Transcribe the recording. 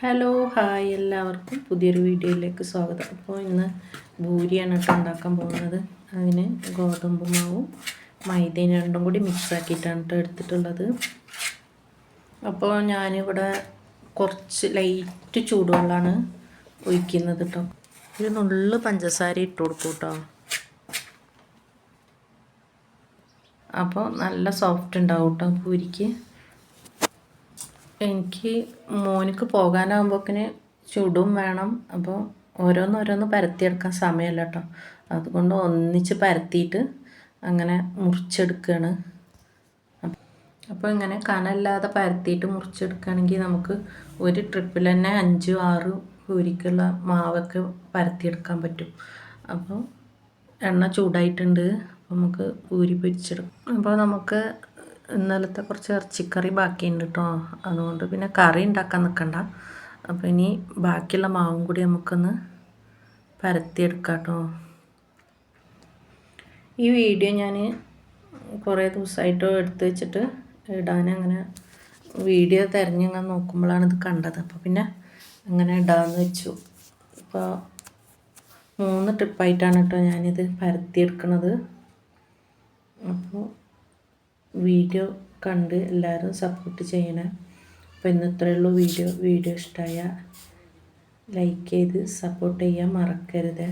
Hello hi എല്ലാവർക്കും പുതിയൊരു വീഡിയോയിലേക്ക് സ്വാഗതം. അപ്പോൾ ഇന്ന് ഭൂരിയാണ് കേട്ടോ ഉണ്ടാക്കാൻ പോകുന്നത്. അതിന് ഗോതമ്പ് മാവും മൈദയും രണ്ടും കൂടി മിക്സ് ആക്കിയിട്ടാണ് എടുത്തിട്ടുള്ളത്. അപ്പോൾ ഞാനിവിടെ കുറച്ച് ലൈറ്റ് ചൂടുവെള്ളമാണ് ഒഴിക്കുന്നത് കേട്ടോ. ഒരു നുള്ള് പഞ്ചസാര ഇട്ട് കൊടുക്കും കേട്ടോ. അപ്പോൾ നല്ല സോഫ്റ്റ് ഉണ്ടാവും കേട്ടോ പൂരിക്ക് എനിക്ക് മോനിക്ക് പോകാനാകുമ്പോക്കിന് ചുടും വേണം. അപ്പോൾ ഓരോന്നോരോന്ന് പരത്തിയെടുക്കാൻ സമയമല്ല കേട്ടോ അതുകൊണ്ട് ഒന്നിച്ച് പരത്തിയിട്ട് അങ്ങനെ മുറിച്ചെടുക്കുകയാണ് അപ്പോൾ ഇങ്ങനെ കനല്ലാതെ പരത്തിയിട്ട് മുറിച്ചെടുക്കുകയാണെങ്കിൽ നമുക്ക് ഒരു ട്രിപ്പിൽ തന്നെ അഞ്ചും ആറും പൂരിക്കുള്ള മാവൊക്കെ പരത്തിയെടുക്കാൻ പറ്റും. അപ്പോൾ എണ്ണ ചൂടായിട്ടുണ്ട്. അപ്പോൾ നമുക്ക് പൂരി പൊരിച്ചെടുക്കും. അപ്പോൾ നമുക്ക് ഇന്നലത്തെ കുറച്ച് ഇറച്ചിക്കറി ബാക്കിയുണ്ട് കേട്ടോ അതുകൊണ്ട് പിന്നെ കറി ഉണ്ടാക്കാൻ നിൽക്കണ്ട അപ്പോൾ ഇനി ബാക്കിയുള്ള മാവും കൂടി നമുക്കൊന്ന് പരത്തിയെടുക്കാം കേട്ടോ ഈ വീഡിയോ ഞാൻ കുറേ ദിവസമായിട്ട് എടുത്ത് വെച്ചിട്ട് ഇടാൻ അങ്ങനെ വീഡിയോ തിരഞ്ഞിങ്ങനെ നോക്കുമ്പോഴാണ് ഇത് കണ്ടത്. അപ്പോൾ പിന്നെ അങ്ങനെ ഇടാമെന്ന് വെച്ചു. ഇപ്പോൾ മൂന്ന് ട്രിപ്പായിട്ടാണ് കേട്ടോ ഞാനിത് പരത്തിയെടുക്കണത്. അപ്പോൾ വീഡിയോ കണ്ട് എല്ലാവരും സപ്പോർട്ട് ചെയ്യണം. അപ്പോൾ ഇന്നത്രയുള്ളൂ വീഡിയോ. വീഡിയോ ഇഷ്ടമായ ലൈക്ക് ചെയ്ത് സപ്പോർട്ട് ചെയ്യാൻ മറക്കരുത്.